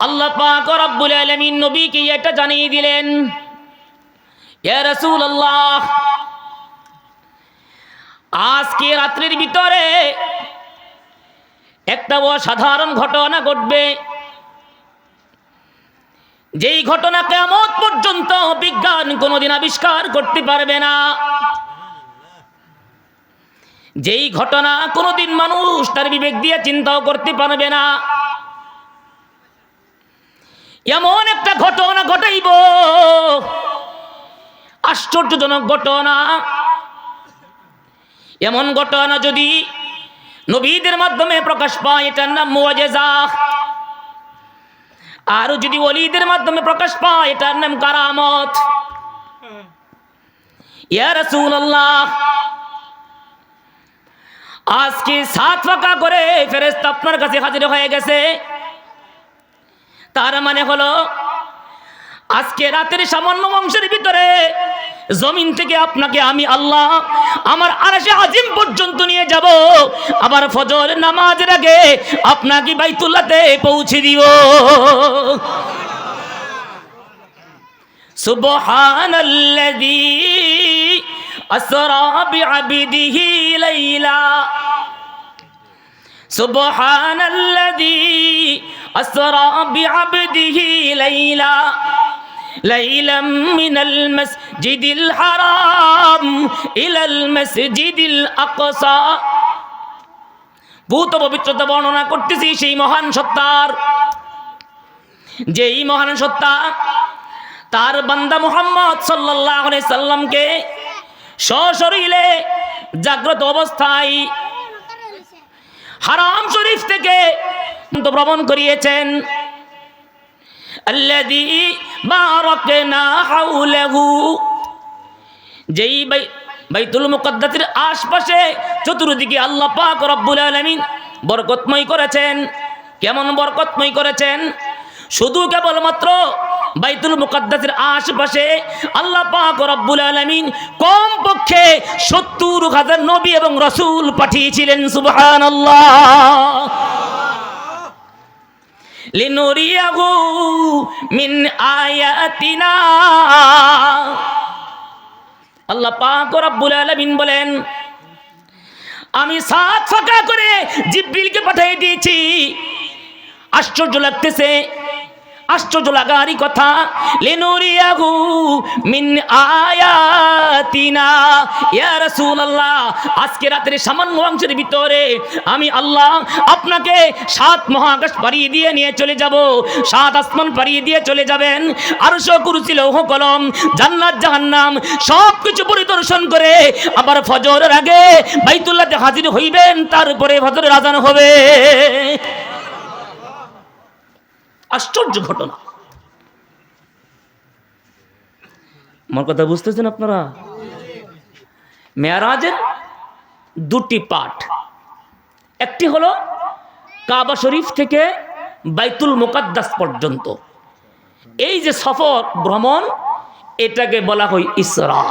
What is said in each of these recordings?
আল্লাহ পাক রব্বুল আলামিন নবীকে এটা জানিয়ে দিলেন, ইয়া রাসূলুল্লাহ, আজকে রাত্রির ভিতরে একটা অসাধারণ ঘটনা ঘটবে। যেই ঘটনা কেমন পর্যন্ত বিজ্ঞান কোনোদিন আবিষ্কার করতে পারবে না। যেই ঘটনা কোনোদিন মানুষ তার বিবেক দিয়ে চিন্তাও করতে পারবে না। এমন একটা ঘটনা ঘটাইব। আশ্চর্যজনক ঘটনা। এমন ঘটনা যদি নবীদের মাধ্যমে প্রকাশ পায়, এটার নাম মুআজেজা আর যদি ওলিদের মাধ্যমে প্রকাশ পায়, এটার নাম কারামত। আজকে সাত ফাঁকা করে ফেরেশতা আপনার কাছে হাজির হয়ে গেছে। তার মানে হলো, আজকে রাতের সামান্য অংশের ভিতরে জমিন থেকে আপনাকে আমি আল্লাহ আমার আরাশে আজিম পর্যন্ত নিয়ে যাব। আবার ফজর নামাজ আগে আপনাকে বাইতুল্লাতে পৌঁছে দিব। সুবহানাল্লাযী লাইলা। সুবহানাল্লাযী أسرى بعبده ليلا ليلا من المسجد الحرام إلى المسجد الأقصى ভূত পবিত্রতা বর্ণনা করতেছি সেই মহান সত্তার যেই মহান সত্তা তার বান্দা মুহাম্মদ সাল্লাল্লাহু আলাইহি সাল্লামকে সশরীরে জাগ্রত অবস্থায় হারাম শরীফ থেকে ভ্রমণ করিয়েছেন। যেই বাই- বাইতুল মুকদ্দাসের আশপাশে চতুর্দিকে আল্লাহ পাক রব্বুল আলামিন বরকতময় করেছেন। কেমন বরকতময় করেছেন? শুধু কেবলমাত্র বাইতুল মুকদ্দাসের আশেপাশে আল্লাহ পাক রব্বুল আলামিন কম পক্ষে সত্তর হাজার নবী এবং রসুল পাঠিয়েছিলেন, সুবহানাল্লাহ। লিনুরিয়াহু মিন আয়াতিনা। আল্লাহ পাক রব্বুল আলামিন বলেন, আমি সাত ফাঁকা করে জিব্রিলকে পাঠিয়ে দিয়েছি। আশ্চর্য লাগতেছে আশ্চর্য লাগারই কথা। লিনুরিয়াহু মিন আয়াতিনা। ইয়া রাসূলুল্লাহ, আজকে রাতের সামান্য অংশের ভিতরে আমি আল্লাহ আপনাকে সাত মহাকাশ পাড়িয়ে দিয়ে নিয়ে চলে যাব। সাত আসমান পাড়িয়ে দিয়ে চলে যাবেন। আরশ কুরসি, লৌহ কলম, জান্নাত, জাহান্নাম সব কিছু পরিদর্শন করে আবার ফজরের আগে বাইতুল্লাহতে হাজির হইবেন, তারপরে ফজরের আজান হবে। আশ্চর্য ঘটনা। আমার কথা বুঝতেছেন আপনারা? মেয়ারাজের দুটি পাঠ। একটি হলো কাবা শরীফ থেকে বাইতুল মোকাদ্দাস পর্যন্ত। এই যে সফর, ভ্রমণ, এটাকে বলা হয় ইসরা।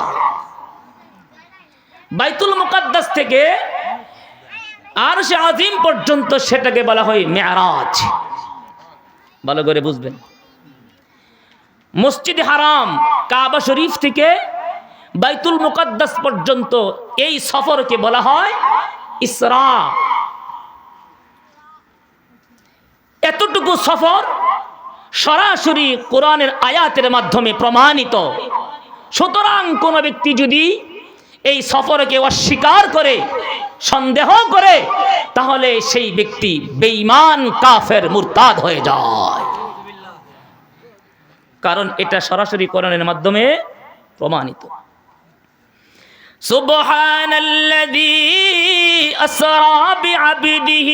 বাইতুল মোকাদ্দাস থেকে আর সে আজিম পর্যন্ত সেটাকে বলা হয় মেয়ারাজ। ভালো করে বুঝবেন। মসজিদ হারাম কাবা শরীফ থেকে বাইতুল মুকাদ্দাস পর্যন্ত এই সফরকে বলা হয় ইসরা। এতটুকু সফর সরাসরি কোরআনের আয়াতের মাধ্যমে প্রমাণিত। সুতরাং কোনো ব্যক্তি যদি এই সফরকে অস্বীকার করে সন্দেহ করে তাহলে সেই ব্যক্তি বেঈমান কাফের মুরতাদ হয়ে যায় কারণ এটা সরাসরি কোরআনের মাধ্যমে প্রমাণিত سبحان الذي أسرى بعبده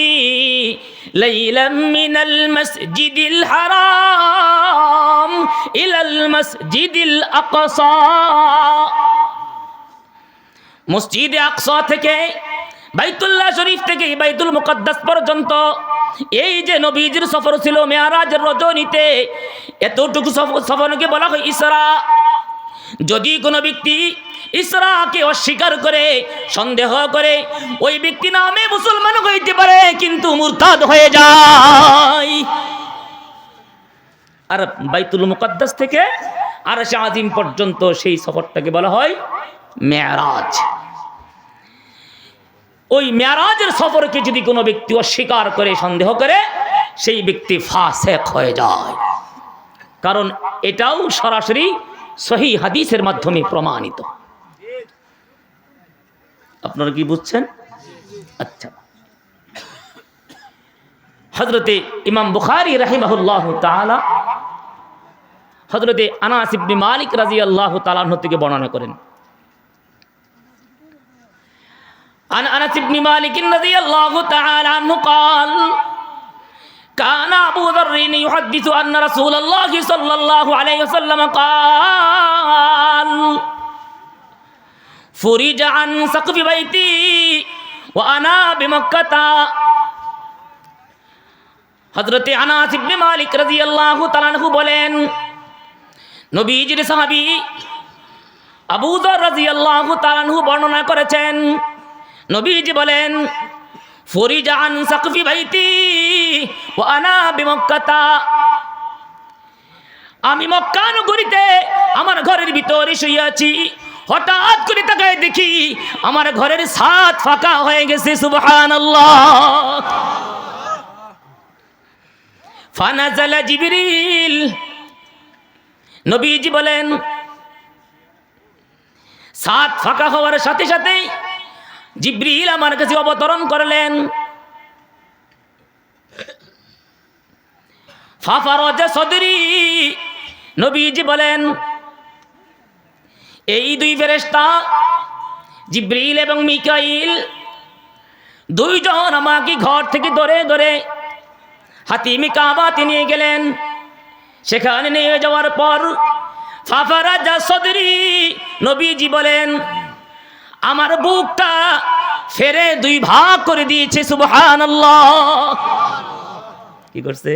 ليلا من المسجد الحرام إلى المسجد الأقصى মসজিদে আকসা থেকে, বাইতুল্লাহ শরীফ থেকে বাইতুল মুকদ্দাস পর্যন্ত, এই যে নবীজির সফর ছিল মেয়ারাজের রজনীতে, এতটুকু সফরকে বলা হয় ইসরা। যদি কোনো ব্যক্তি ইসরাকে অস্বীকার করে, সন্দেহ করে, ওই ব্যক্তি নামে মুসলমান হইতে পারে, কিন্তু মুরতাদ হয়ে যায়। আর বাইতুল মুকদ্দাস থেকে আর সে আজিম পর্যন্ত সেই সফরটাকে বলা হয় মেয়ারাজ। ওই মেয়ারাজের সফরকে যদি কোনো ব্যক্তি অস্বীকার করে, সন্দেহ করে, সেই ব্যক্তি ফাসেক হয়ে যায়। কারণ এটাও সরাসরি সহি হাদিসের মাধ্যমে প্রমাণিত। আপনারা কি বুঝছেন? আচ্ছা। হজরতে ইমাম বুখারি রাহিমাহুল্লাহ তাআলা হজরতে আনাস ইবনে মালিক রাজি আল্লাহ তালাহ থেকে বর্ণনা করেন। عن انس بن مالك رضي الله تعالى عنه قال كان ابو ذر يحدث ان رسول الله صلى الله عليه وسلم قال فرج عن سقف بيتي وانا بمكه হজরতে আনাস ইবনে মালিক রাদিয়াল্লাহু তাআলা আনহু বলেন নবীজির সাহাবী আবু যর রাদিয়াল্লাহু তাআলা আনহু বর্ণনা করেছেন নবীজি বলেন, ফরিজান সাকফি বাইতি ওয়া আনা বিমক্কাতা। আমি মক্কা নগরীতে আমার ঘরের ভিতরে শুয়ে আছি। হঠাৎ করে তাকায় দেখি আমার ঘরের ছাদ ফাঁকা হয়ে গেছে, সুবহানাল্লাহ। ফানাজালা জিবরিল। নবীজি বলেন সাত ফাঁকা হওয়ার সাথে সাথে জিব্রিল আমার কাছে অবতরণ করলেন। ফাফারজা সদরি, নবীজি বলেন, এই দুই ফেরেশতা, জিব্রিল এবং মিকাইল, দুইজন আমাকে ঘর থেকে ধরে ধরে হাতিমি কাবাতে নিয়ে গেলেন। সেখানে নিয়ে যাওয়ার পর ফাফারাজা সদরি, নবীজি বলেন আমার বুকটা ফেরে দুই ভাগ করে দিয়েছে সুবহান কি করছে?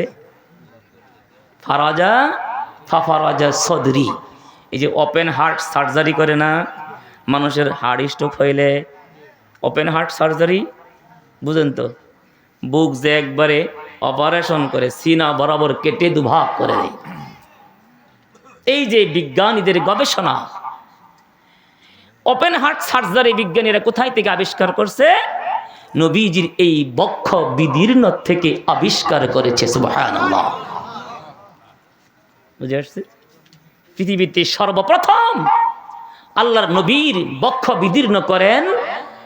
ফারাজা ফাফারাজা সদরি। এই যে ওপেন হার্ট সার্জারি করে না, মানুষের হার্ট স্ট্রোক হইলে ওপেন হার্ট সার্জারি বুঝেন তো, বুক যে একবারে অপারেশন করে, সিনা বরাবর কেটে দুভাগ করে দেয়। এই যে বিজ্ঞানীদের গবেষণা ওপেন হার্ট সার্জারি বিজ্ঞানীরা কোথায় থেকে আবিষ্কার করছে? নবীজির এই বক্ষ বিদীর্ণ থেকে আবিষ্কার করেছে, সুবহানাল্লাহ। বুঝে আসছে? পৃথিবীতে সর্বপ্রথম আল্লাহর নবীর বক্ষ বিদীর্ণ করেন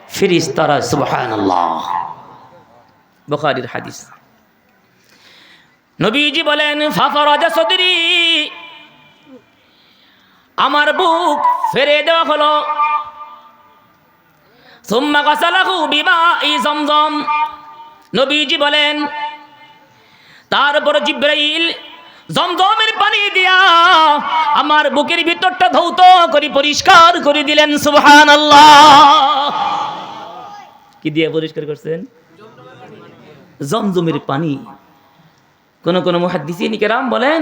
ফিরিস্তারা সুবহানাল্লাহ। বুখারীর হাদিস। নবীজি বলেন, ফাফরাজা সদরি আমার বুক ফেরে দেওয়া হলো। সুম্মা গাসালাহু বিমাই জমজম। নবীজি বলেন তারপর জিব্রাইল জমজমের পানি দিয়া আমার বুকের ভিতরটা ধৌত করে পরিষ্কার করে দিলেন, সুবহানাল্লাহ। কি দিয়ে পরিষ্কার করছেন? জমজমের পানি। কোন কোন মুহাদ্দিসিন কেরাম বলেন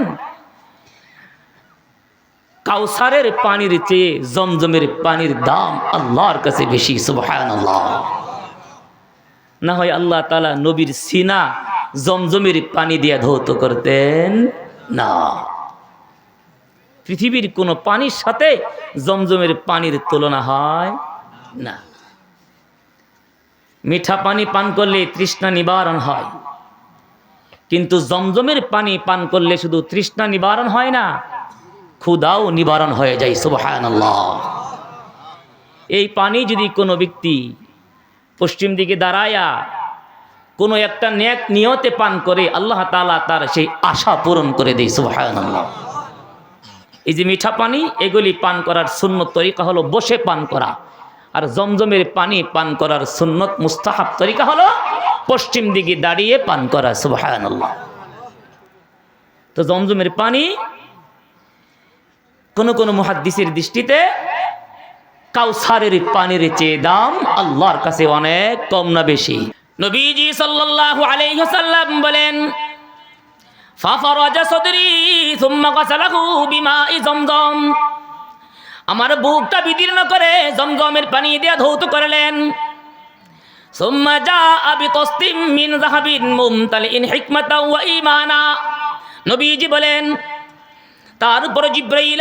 কাউসারের পানির চেয়ে জমজমের পানির দাম আল্লাহর কাছে বেশি, সুবহানাল্লাহ। না হয় আল্লাহ তালা নবীর সিনা জমজমের পানি দিয়ে ধৌত করতেন? না। পৃথিবীর কোনো পানির সাথে জমজমের পানির তুলনা হয় না। মিঠা পানি পান করলে তৃষ্ণা নিবারণ হয়। কিন্তু জমজমের পানি পান করলে শুধু তৃষ্ণা নিবারণ হয় না ক্ষুদাও নিবারণ হয়ে যায়, সুবহানাল্লাহ। এই পানি যদি কোনো ব্যক্তি পশ্চিম দিকে দাঁড়ায়া কোনো একটা ন্যাক নিয়তে পান করে, আল্লাহ তালা তার সেই আশা পূরণ করে দেয়, সুবহানাল্লাহ। এই যে মিঠা পানি, এগুলি পান করার সুন্নত তরিকা হলো বসে পান করা। আর জমজমের পানি পান করার সুন্নত মুস্তাহাব তরিকা হলো পশ্চিম দিকে দাঁড়িয়ে পান করা, সুবহানাল্লাহ। তো জমজমের পানি কোন কোন মুহাদ্দিসের দৃষ্টিতে কাউসারের পানির চেয়ে দাম আল্লাহর কাছে অনেক কম না বেশি। নবীজি সাল্লাল্লাহু আলাইহি ওয়াসাল্লাম বলেন ফাফরাজা সদরি সুম্মা গাসালাহু বিমাই জমজম। আমার বুকটা বিদীর্ণ করে জমজমের পানি দিয়ে ধৌত করলেন। সুম্মা জাআ বিতসতিম মিন যাহাবিন মুমতালিন হিকমাতাও ওয়া ঈমানা। নবীজি বলেন তার উপরে জিব্রাইল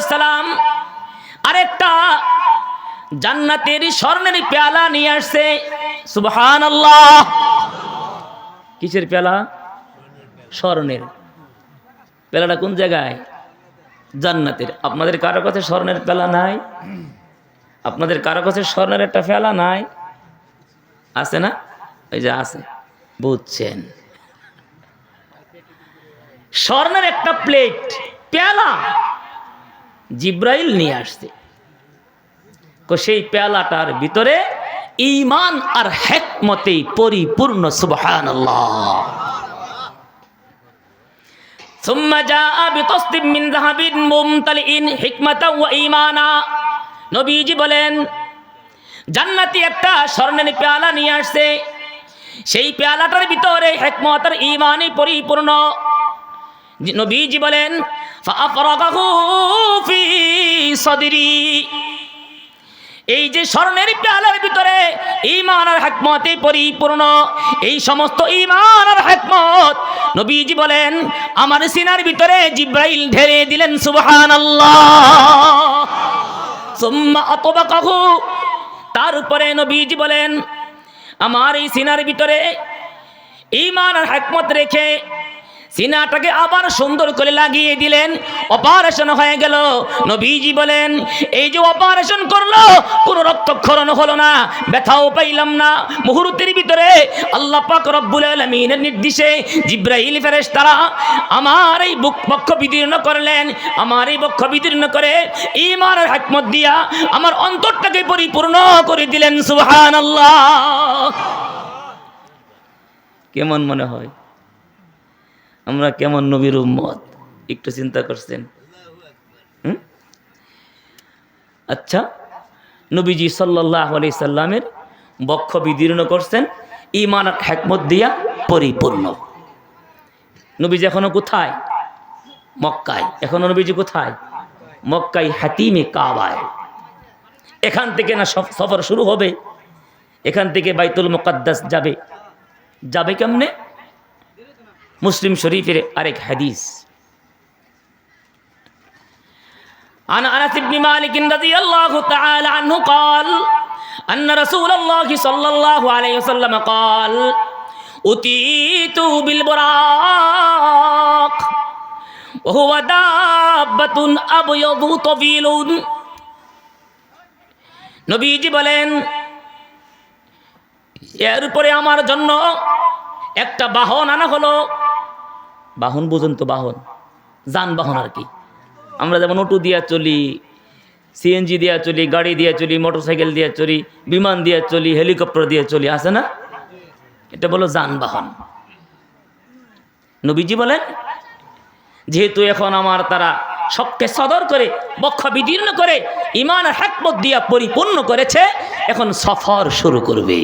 সালাম আরেকটা জান্নাতের স্বর্ণের পেয়ালা নিয়ে আসছে। সুবহানাল্লাহ। কিসের পেয়ালা? স্বর্ণের। পেলাটা কোন জায়গায়? জান্নাতের। আপনাদের কারও কাছে স্বর্ণের পেলা নাই? আপনাদের কারও কাছে স্বর্ণের একটা পেলা নাই? আছে না? ওই যে আছে। বুঝছেন। স্বর্ণের একটা প্লেট, পেয়ালা। জিব্রাইল নিয়ে আসছে। সেই পেয়ালাটার ভিতরে ইমান আর হেকমতে পরিপূর্ণ সুবহান নবীজি বলেন, জান্নাতি একটা নিয়ে আসছে। সেই ভিতরে ইমানই পরিপূর্ণ। নবীজি বলেন এই যে স্বর্ণের পেয়ালার ভিতরে ইমান আর হাকমতে পরিপূর্ণ, এই সমস্ত ইমান আর হাকমত, নবীজি বলেন, আমার সিনার ভিতরে জিব্রাইল ঢেলে দিলেন সুবহান তার উপরে নবীজি বলেন, আমার এই সিনার ভিতরে ইমান আর হাকমত রেখে সিনাটাকে আবার সুন্দর করে লাগিয়ে দিলেন। অপারেশন হয়ে গেল। নবীজি বলেন, এই যে অপারেশন করল, কোনো রক্তক্ষরণ হলো না, ব্যথাও পাইলাম না। মুহূর্তের ভিতরে আল্লাহ পাক রব্বুল আলমিনের নির্দেশে জিব্রাহিল ফেরেশ তারা আমার এই বুক বক্ষ বিদীর্ণ করলেন। আমার এই বক্ষ বিদীর্ণ করে ইমান আর হেকমত দিয়া আমার অন্তরটাকে পরিপূর্ণ করে দিলেন। সুবহান আল্লাহ কেমন মনে হয়? আমরা কেমন নবীর উম্মত? একটু চিন্তা করছেন? আচ্ছা নবীজি সাল্লাহ আলি সাল্লামের বক্ষ বিদীর্ণ করছেন ইমান আর হেকমত দিয়া পরিপূর্ণ। নবীজি এখনও কোথায়? মক্কায়। এখনও নবীজি কোথায়? মক্কায় হাতিমে কাবায়। এখান থেকে না সফ- সফর শুরু হবে। এখান থেকে বাইতুল মুকাদ্দাস যাবে। যাবে কেমনে? মুসলিম শরীফের আরেক হাদিস عن انس بن مالك رضي الله تعالى عنه قال ان رسول الله صلى الله عليه وسلم قال اتيت بالبراق وهو دابة أبيض طويل নবীজি বলেন এরপরে আমার জন্য একটা বাহন আনা হলো। বাহন বুঝুন তো বাহন। যানবাহন আর কি। আমরা যেমন অটো দিয়া চলি সিএনজি দিয়া চলি, গাড়ি দিয়া চলি মোটরসাইকেল দিয়া চলি, বিমান দিয়া চলি হেলিকপ্টার দিয়ে চলি, আছে না? এটা বলো যানবাহন। নবীজি বলেন, যেহেতু এখন আমার তারা সবকে সদর করে, বক্ষ বিদীর্ণ করে ইমান আর হ্যাকমত দিয়া পরিপূর্ণ করেছে, এখন সফর শুরু করবে।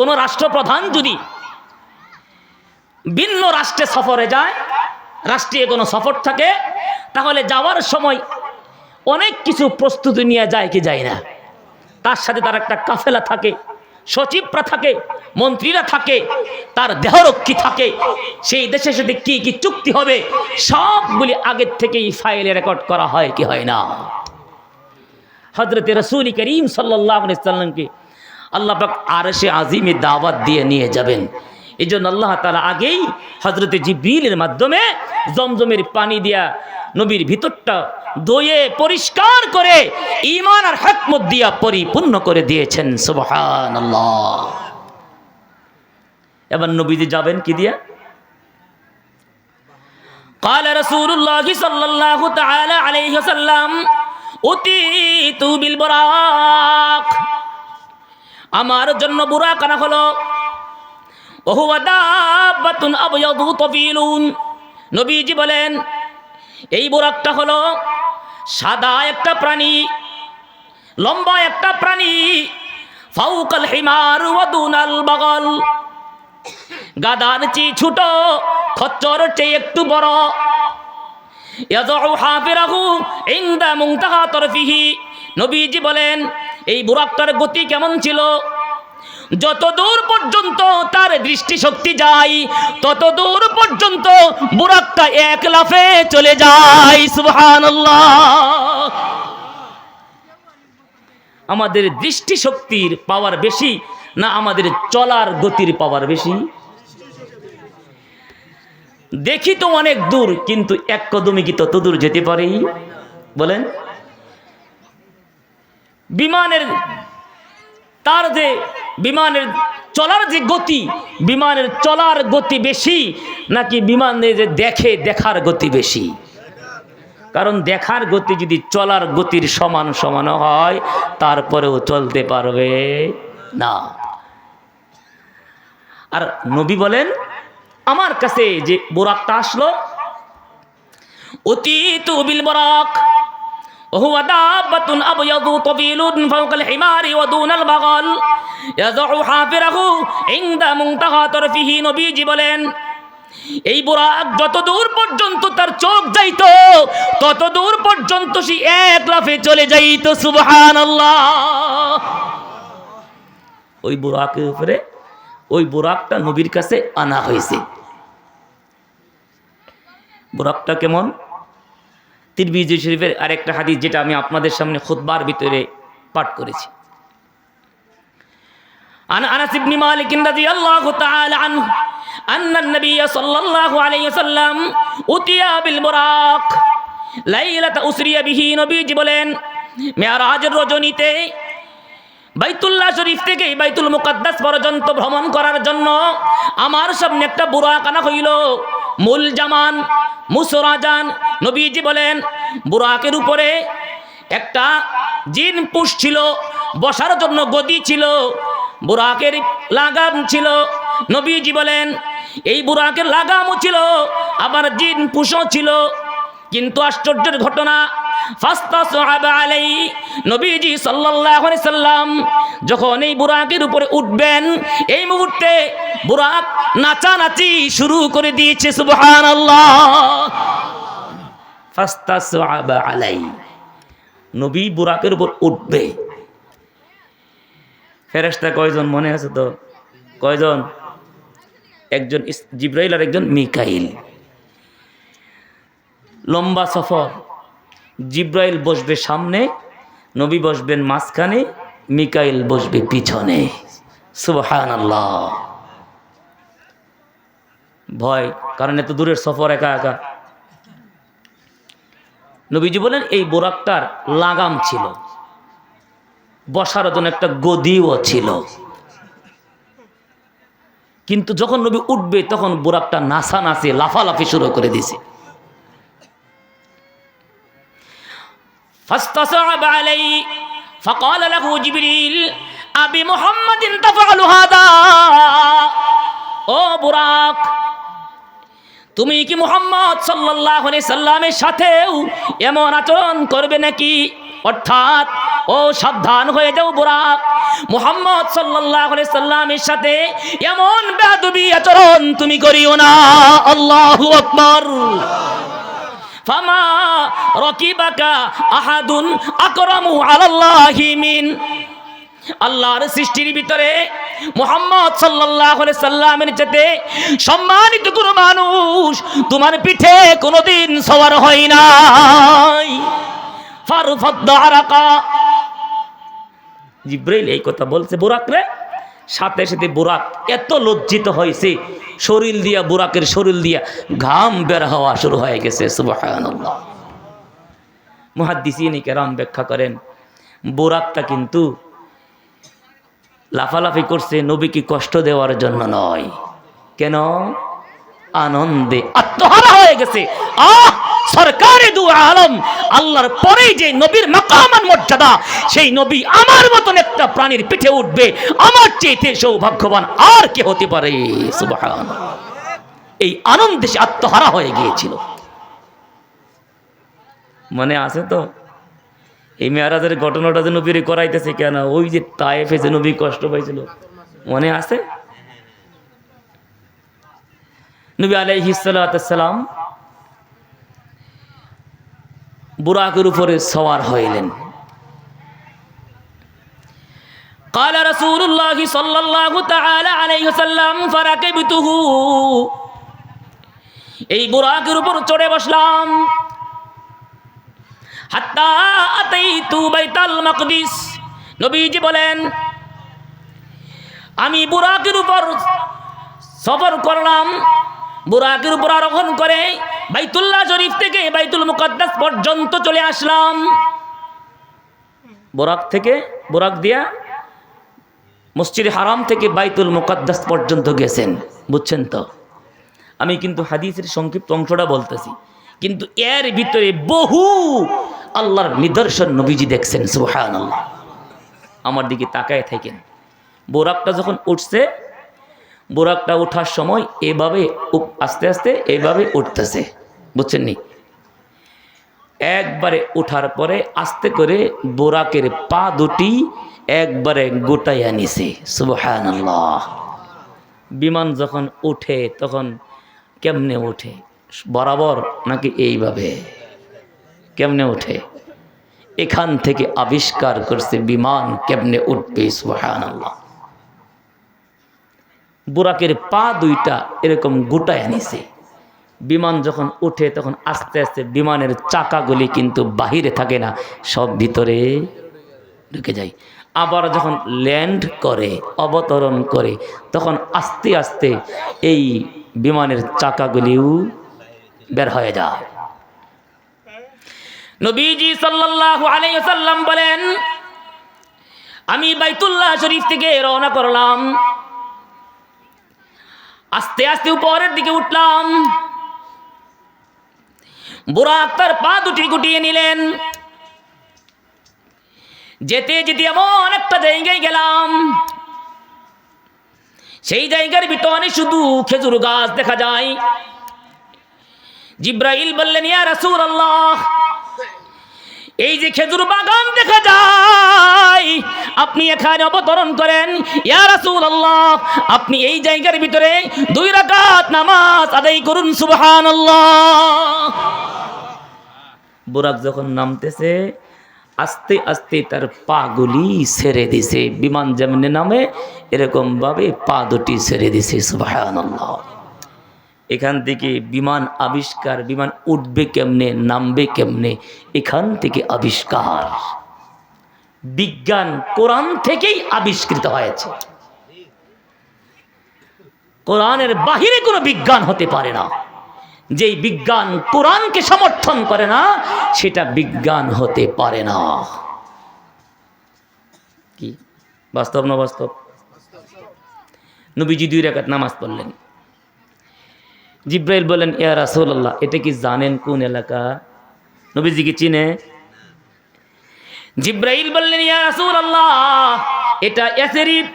কোন রাষ্ট্রপ্রধান যদি ভিন্ন রাষ্ট্রে সফরে যায়, রাষ্ট্রীয় কোনো সফর থাকে, তাহলে যাওয়ার সময় অনেক কিছু প্রস্তুতি নিয়ে যায় কি যায় না। তার সাথে তার একটা কাফেলা থাকে, সচিবরা থাকে, মন্ত্রীরা থাকে, তার দেহরক্ষী থাকে, সেই দেশের সাথে কি কি চুক্তি হবে, সবগুলি আগের থেকেই ফাইলে রেকর্ড করা হয় কি হয় না। হজরত রসুল করিম সাল্লাহ সাল্লামকে আল্লাহ পাক আরশে আজিমে দাওয়াত দিয়ে নিয়ে যাবেন এই জন্য আল্লাহ তালা আগেই হজরত জিব্রিলের মাধ্যমে জমজমের পানি দিয়া নবীর ভিতরটা দয়ে পরিষ্কার করে ইমান আর হকমত দিয়া পরিপূর্ণ করে দিয়েছেন সুবহান এবার নবীজি যাবেন কি দিয়া قال رسول الله صلى الله تعالى عليه وسلم أتيت بالبراق আমার জন্য বুড়া কানা হলো। নবীজি বলেন, এই বুরাকটা হলো সাদা একটা প্রাণী, লম্বা একটা প্রাণী। ফাউকাল হিমার ওয়াদুনাল বাগল। গাদার চেয়ে ছোট, খচ্চর চেয়ে একটু বড়। ইয়াদউ হাফিরাহু ইনদা মুনতাহা তরফিহি। নবীজি বলেন এই বুরাকটার গতি কেমন ছিল? যত দূর পর্যন্ত তার দৃষ্টিশক্তি যায় তত দূর পর্যন্ত বুরাকটা এক লাফে চলে যায়। সুবহানাল্লাহ। আমাদের দৃষ্টিশক্তির পাওয়ার বেশি না আমাদের চলার গতির পাওয়ার বেশি? দেখি তো অনেক দূর, কিন্তু এক কদমে কি তত দূর যেতে পারি? বলেন। বিমানের, তার যে বিমানের চলার যে গতি, বিমানের চলার গতি বেশি, নাকি বিমানের যে দেখে, দেখার গতি বেশি? কারণ দেখার গতি যদি চলার গতির সমান সমান হয়, তারপরেও চলতে পারবে না। আর নবী বলেন, আমার কাছে যে বোরাকটা আসলো, অতীত বিল বরাক وهو دابة أبيض طويل فوق الحمار ودون البغل يضع حافره عند منتهى طرفه নবীজি বলেন এই বুড়াক যত দূর পর্যন্ত তার চোখ যাইতো তত দূর পর্যন্ত সে এক লাফে চলে যাইত সুবহান ওই বুড়াকের উপরে ওই বুড়াকটা নবীর কাছে আনা হয়েছে বুড়াকটা কেমন তিরবিজি শরীফের আরেকটা হাদিস যেটা আমি আপনাদের সামনে খুতবার ভিতরে পাঠ করেছি عن انس بن مالك رضي الله تعالى عنه ان النبي صلى الله عليه وسلم اتي بالبراق লাইলাত উসরিয়া বিহি নবীজি বলেন মেয়ারাজের রজনীতে বাইতুল্লাহ শরীফ থেকে বাইতুল মুকাদ্দাস পর্যন্ত ভ্রমণ করার জন্য আমার সামনে একটা বুরাক আনা হইল মূল জামান মুসরাজান নবীজি বলেন, বুরাকের উপরে একটা জিন পুষ ছিল, বসার জন্য গদি ছিল, বুরাকের লাগাম ছিল। নবীজি বলেন, এই বুরাকের লাগামও ছিল, আবার জিন পুষও ছিল। কিন্তু আশ্চর্যের ঘটনা নবীজি সাল্লাম যখন এই বুরাকের উপরে উঠবেন, এই মুহূর্তে বুরাক নাচানাচি শুরু করে দিয়েছে, সুবহানাল্লাহ। আলাই। নবী বুরাকের উপর উঠবে। ফেরেশতা কয়জন, মনে আছে তো? কয়জন? একজন জিব্রাইল আর একজন মিকাইল। লম্বা সফর। জিব্রাইল বসবে সামনে, নবী বসবেন মাঝখানে, মিকাইল বসবে পিছনে। সুবহান আল্লাহ ভয়, কারণ এত দূরের সফর একা একা। নবীজি বলেন এই বোরাকটার লাগাম ছিল বসার জন্য একটা গদিও ছিল কিন্তু যখন নবী উঠবে তখন বোরাকটা নাচা নাচে লাফালাফি শুরু করে দিছে فاستصعب علي فقال له جبريل أبي محمد تفعل هذا ও বুরাক তুমি কি মোহাম্মদ সাল্লাহ সাল্লামের সাথেও এমন আচরণ করবে নাকি? অর্থাৎ, ও সাবধান হয়ে যাও বুরাক মোহাম্মদ সাল্লাহ সাল্লামের সাথে এমন বেদবি আচরণ তুমি করিও না। আল্লাহু আকবার। ফামা রকিবাকা আহাদুন আকরামু আলাল্লাহি আল্লাহর সৃষ্টির ভিতরে মোহাম্মদ সাল্লাহ সাল্লামের চেতে সম্মানিত কোনো মানুষ তোমার পিঠে কোনোদিন সবার হয় নাই। জিব্রাইল এই কথা বলছে বুরাক রে। সাথে সাথে বুরাক এত লজ্জিত হয়েছে, শরীর দিয়া, বুরাকের শরীর দিয়া ঘাম বের হওয়া শুরু হয়ে গেছে, সুবহানাল্লাহ। মুহাদ্দিসিন কেরাম ব্যাখ্যা করেন, বুরাকটা কিন্তু লাফালাফি করছে নবীকে কষ্ট দেওয়ার জন্য নয়। কেন? আনন্দে আত্মহারা হয়ে গেছে। আহ! সরকারে দু আলম, আল্লাহর পরে যে নবীর মাকামান মর্যাদা, সেই নবী আমার মতন একটা প্রাণীর পিঠে উঠবে। আমার চেয়েতে সৌভাগ্যবান আর কে হতে পারে? সুবহান এই আনন্দে সে আত্মহারা হয়ে গিয়েছিল। মনে আছে তো? এই মেয়ারাজের ঘটনাটা যে নবীর করাইতেছে কেন ওই যে তায়েফে যে নবী কষ্ট পাইছিল মনে আছে নবী আলাইহিসালাম বুরাকের উপরে সওয়ার হইলেন قال رسول الله صلى الله تعالى عليه وسلم فركبته এই বুরাকের উপর চড়ে বসলাম নবীজি বলেন, আমি বুরাকের উপর সফর করলাম। বুরাকের উপর আরোহণ করে বাইতুল্লাহ শরীফ থেকে বাইতুল মুকদ্দাস পর্যন্ত চলে আসলাম। বোরাক থেকে, বোরাক দিয়া মসজিদ হারাম থেকে বাইতুল মুকদ্দাস পর্যন্ত গেছেন, বুঝছেন তো? আমি কিন্তু হাদিসের সংক্ষিপ্ত অংশটা বলতেছি। কিন্তু এর ভিতরে বহু আল্লাহর নিদর্শন নবীজি দেখছেন সুহান আল্লাহ আমার দিকে তাকায় থাকেন। বোরাকটা যখন উঠছে, বোরাকটা ওঠার সময় এভাবে আস্তে আস্তে এভাবে উঠতেছে, বুঝছেন নি? একবারে ওঠার পরে আস্তে করে বোরাকের পা দুটি একবারে গোটাইয়া নিছে সুবহান বিমান যখন উঠে, তখন কেমনে ওঠে বরাবর নাকি এইভাবে? কেমনে ওঠে? এখান থেকে আবিষ্কার করছে বিমান কেমনে উঠবে সুবহান আল্লাহ বুরাকের পা দুইটা এরকম গোটায় নিছে। বিমান যখন উঠে, তখন আস্তে আস্তে বিমানের চাকাগুলি কিন্তু বাহিরে থাকে না, সব ভিতরে ঢুকে যায়। আবার যখন ল্যান্ড করে, অবতরণ করে, তখন আস্তে আস্তে এই বিমানের চাকাগুলিও বের হয়ে যায়। নবীজি সাল্লাল্লাহু আলাইহি ওয়াসাল্লাম বলেন, আমি বাইতুল্লাহ শরীফ থেকে রওনা করলাম। আস্তে আস্তে উপরের দিকে উঠলাম। বুড়া তার পা দুটি গুটিয়ে নিলেন। যেতে যেতে এমন একটা জায়গায় গেলাম। সেই জায়গার ভিতরে শুধু খেজুর গাছ দেখা যায়। জিব্রাইল বললেন, ইয়া রাসূল আল্লাহ এই যে খেজুর বাগান দেখা যায়, আপনি এখানে অবতরণ করেন, ইয়া আপনি এই জায়গার ভিতরে দুই রাকাত নামাজ আদায় করুন, সুবহানাল্লাহ। বুরাক যখন নামতেছে, আস্তে আস্তে তার পাগুলি ছেড়ে দিছে। বিমান যেমনি নামে এরকম ভাবে পা দুটি ছেড়ে দিছে, সুবহানাল্লাহ। এখান থেকে বিমান আবিষ্কার, বিমান উঠবে কেমনে, নামবে কেমনে? এখান থেকে আবিষ্কার। বিজ্ঞান কোরআন থেকেই আবিষ্কৃত হয়েছে। কোরআনের বাহিরে কোনো বিজ্ঞান হতে পারে না। যেই বিজ্ঞান কোরআনকে সমর্থন করে না, সেটা বিজ্ঞান হতে পারে না। কি? বাস্তব না বাস্তব? নবীজি দুই রেখাত নামাজ পড়লেন। জিব্রাইল বলেন ইয়া রাসূলুল্লাহ, এটা কি জানেন কোন এলাকা? নবীজি কি চিনে। জিব্রাইল বললেন, ইয়া রাসূলুল্লাহ, এটা ইয়াসরিব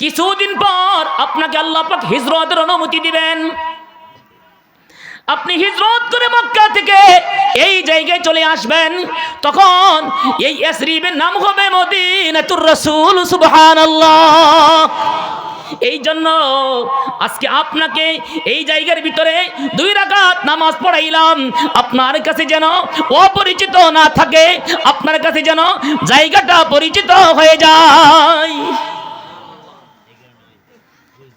কিছুদিন পর আপনাকে আল্লাহ পাক হিজরতের অনুমতি দিবেন। আপনি হিজরত করে মক্কা থেকে এই জায়গায় চলে আসবেন। তখন এই ইয়াসরিবের নাম হবে মদিনাতুর রাসূল, সুবহানাল্লাহ। এই জন্য আজকে আপনাকে এই জায়গার ভিতরে দুই রাকাত নামাজ পড়াইলাম। আপনার কাছে যেন অপরিচিত না থাকে, আপনার কাছে যেন জায়গাটা পরিচিত হয়ে যায়।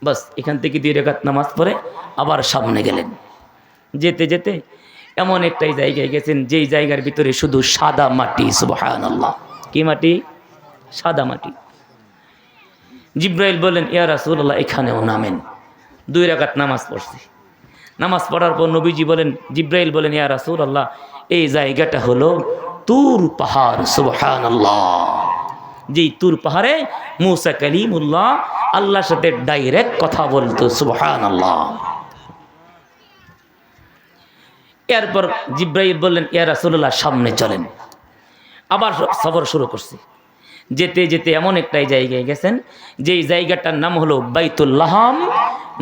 বাস, এখান থেকে দুই রেখাত নামাজ পড়ে আবার সামনে গেলেন। যেতে যেতে এমন একটাই জায়গায় গেছেন, যেই জায়গার ভিতরে শুধু সাদা মাটি আল্লাহ কি মাটি? সাদা মাটি। জিব্রাইল বললেন, ইয়া রাসূলুল্লাহ, এখানেও নামেন। দুই রাকাত নামাজ পড়ছি। নামাজ পড়ার পর নবীজি বলেন, জিব্রাইল বলেন, ইয়া রাসূলুল্লাহ, এই জায়গাটা হলো তুর পাহাড় সুবহান আল্লাহ যেই তুর পাহাড়ে মুসা কালিমুল্লাহ আল্লাহর সাথে ডাইরেক্ট কথা বলতো সুবহান আল্লাহ এরপর জিব্রাইল বললেন, ইয়া রাসূলুল্লাহ, সামনে চলেন। আবার সফর শুরু করছি। যেতে যেতে এমন একটাই জায়গায় গেছেন, যেই জায়গাটার নাম হলো বাইতুল্লাহাম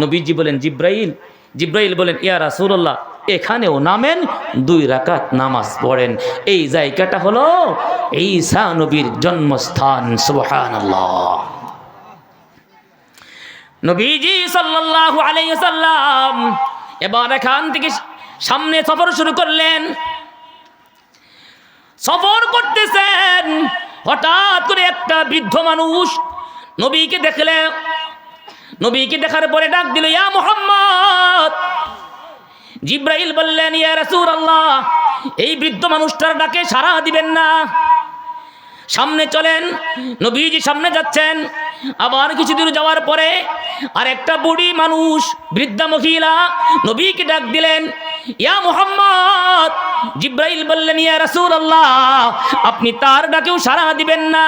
নবীজি বলেন, জিব্রাইল। জিব্রাইল বলেন, ইয়া রাসূলুল্লাহ। এখানেও নামেন, দুই রাকাত নামাজ পড়েন। এই জায়গাটা হলো ঈসা নবীর জন্মস্থান, সুবহানাল্লাহ। নবীজি সাল্লাল্লাহু আলাইহি সাল্লাম এবার এখান থেকে সামনে সফর শুরু করলেন। সফর করতেছেন হঠাৎ করে একটা বৃদ্ধ মানুষ নবীকে দেখলে। নবীকে দেখার পরে ডাক দিল, ইয়া মোহাম্মদ! জিব্রাইল বললেন, ইয়া রাসূল আল্লাহ এই বৃদ্ধ মানুষটার ডাকে সাড়া দিবেন না। সামনে চলেন, নবীজি সামনে যাচ্ছেন। আবার কিছু দূর যাওয়ার পরে আর একটা বুড়ি মানুষ, বৃদ্ধা মহিলা, নবীকে ডাক দিলেন ইয়া মোহাম্মদ। জিব্রাইল বললেন, ইয়া রাসূল আল্লাহ আপনি তার ডাকেও সাড়া দিবেন না।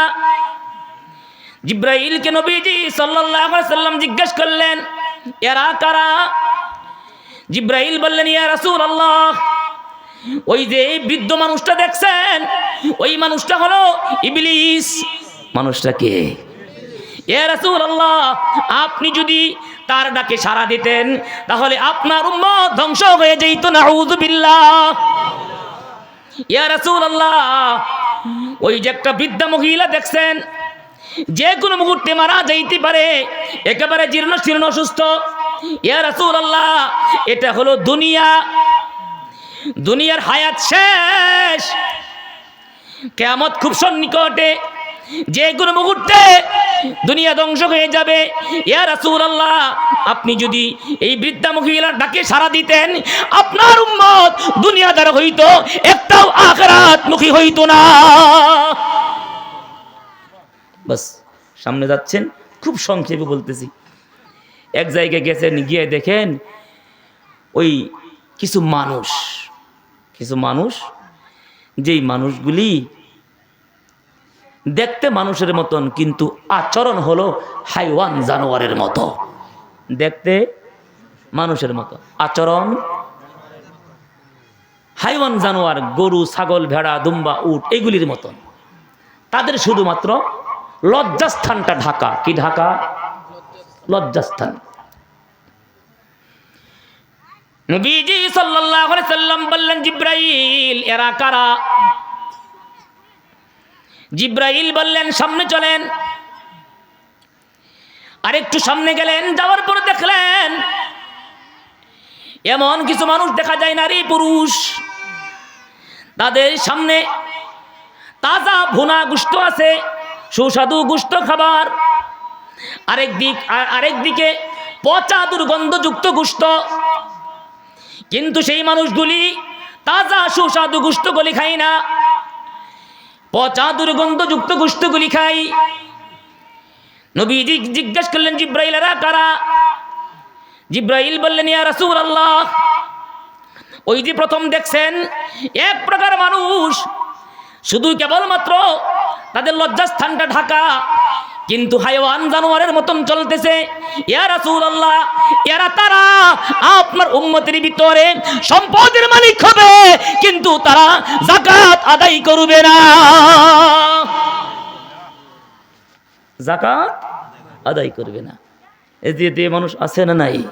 জিব্রাইল জিব্রাইলকে নবীজি সাল্লাল্লাহু আলাইহি সাল্লাম জিজ্ঞেস করলেন, এরা কারা? জিব্রাইল বললেন, ইয়া রাসূল আল্লাহ ওই যে বৃদ্ধ মানুষটা দেখছেন, ওই মানুষটা হলো ইবলিস। মানুষটা কে? ইয়া রাসূল আল্লাহ আপনি যদি তার ডাকে সাড়া দিতেন, তাহলে আপনার উম্মত ধ্বংস হয়ে যেত, নাউযুবিল্লাহ। ইয়া রাসূল আল্লাহ ওই যে একটা বৃদ্ধা মহিলা দেখছেন, যে কোনো মুহূর্তে মারা যাইতে পারে, একেবারে জীর্ণ শীর্ণ অসুস্থ। ইয়া রাসূল আল্লাহ এটা হলো দুনিয়া। দুনিয়ার হায়াত শেষ। কেয়ামত খুব সন্নিকটে, যে কোনো মুহূর্তে দুনিয়া ধ্বংস হয়ে যাবে। ইয়া রাসূল আল্লাহ আপনি যদি এই বৃদ্ধা মহিলার ডাকে সাড়া দিতেন, আপনার উম্মত দুনিয়াদার হইতো, একটাও আখরাত মুখী হইতো না। বাস, সামনে যাচ্ছেন, খুব সংক্ষেপে বলতেছি। এক জায়গায় গেছেন, গিয়ে দেখেন ওই কিছু মানুষ কিছু মানুষ, যেই মানুষগুলি দেখতে মানুষের মতন, কিন্তু আচরণ হলো হাইওয়ান জানোয়ারের মতো। দেখতে মানুষের মতো। আচরণ হাইওয়ান জানোয়ার, গরু, ছাগল, ভেড়া, দুম্বা, উট, এগুলির মতন। তাদের শুধুমাত্র লজ্জাস্থানটা ঢাকা। কি ঢাকা? লজ্জাস্থান। নবীজি সাল্লাল্লাহু আলাইহি সাল্লাম বললেন, জিব্রাইল, এরা কারা? জিব্রাইল বললেন, সামনে চলেন। আর একটু সামনে গেলেন, যাওয়ার পরে দেখলেন, এমন কিছু মানুষ দেখা যায়, নারী পুরুষ। তাদের সামনে তাজা ভুনা গুস্ত আছে, সুস্বাদু গুস্ত খাবার। আরেক দিক আর- আরেক দিকে পচা দুর্গন্ধযুক্ত গুস্ত কিন্তু সেই মানুষগুলি তাজা সুস্বাদু গুস্তগুলি খাই না। পচা দুর্গন্ধযুক্ত গুস্তগুলি খাই। নবীজি জিজ্ঞেস করলেন, জিব্রাইল জিব্রাইলেরা কারা? জিব্রাইল বললেন, ইয়া রাসূল আল্লাহ ওই যে প্রথম দেখছেন, এক প্রকার মানুষ, শুধু কেবলমাত্র তাদের লজ্জাস্থানটা ঢাকা, কিন্তু হাইওয়ান জানোয়ারের মতন চলতেছে। সম্পদের মালিক হবে, কিন্তু তারা যাকাত আদায় করবে না। যাকাত আদায় করবে না। এই যে যে মানুষ আছে না নাই?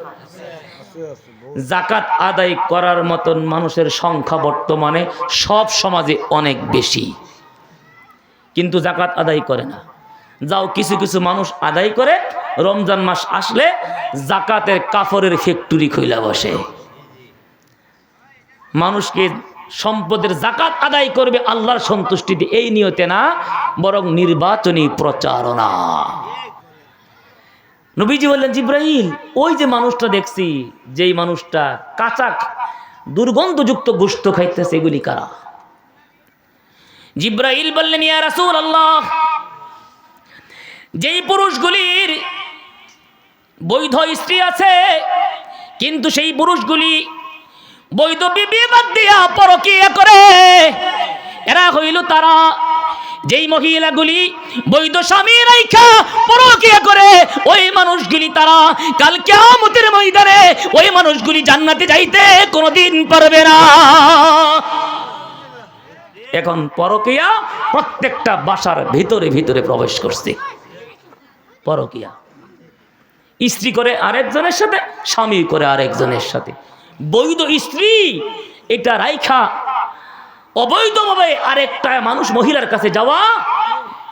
জাকাত আদায় করার মতন মানুষের সংখ্যা বর্তমানে সব সমাজে অনেক বেশি। কিন্তু জাকাত আদায় করে না। যাও কিছু কিছু মানুষ আদায় করে রমজান মাস আসলে জাকাতের কাফরের ফ্যাক্টরি খইলা বসে। মানুষকে সম্পদের জাকাত আদায় করবে আল্লাহর সন্তুষ্টিতে, এই নিয়তে না, বরং নির্বাচনী প্রচারণা। নবীজি বললেন জিব্রাহিল ওই যে মানুষটা দেখছি, যেই মানুষটা কাঁচা দুর্গন্ধযুক্ত গোস্ত খাইতেছে, এগুলি কারা? জিব্রাহিল বললেন, ইয়া রাসূল আল্লাহ যেই পুরুষগুলির বৈধ স্ত্রী আছে, কিন্তু সেই পুরুষগুলি বৈধ বিবি বাদ দিয়া পরকিয়া করে। এরা হইল তারা যেই মহিলাগুলি বৈধ স্বামী রাইখা পরকিয়া করে, ওই মানুষগুলি তারা কাল কিয়ামতের ময়দানে ওই মানুষগুলি জান্নাতে যাইতে কোনোদিন পারবে না। এখন পরকিয়া প্রত্যেকটা বাসার ভিতরে ভিতরে প্রবেশ করছে। পরকিয়া। স্ত্রী করে আরেকজনের সাথে, স্বামী করে আরেকজনের সাথে। বৈধ স্ত্রী, এটা রাইখা। অবৈধভাবে আরেকটা মানুষ মহিলার কাছে যাওয়া,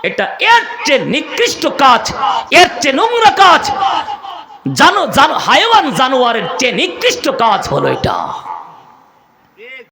এটা এর চেয়ে নিকৃষ্ট কাজ, এর চেয়ে নোংরা কাজ। জানো জানো, হায়ওয়ান জানোয়ারের চেয়ে নিকৃষ্ট কাজ হলো এটা।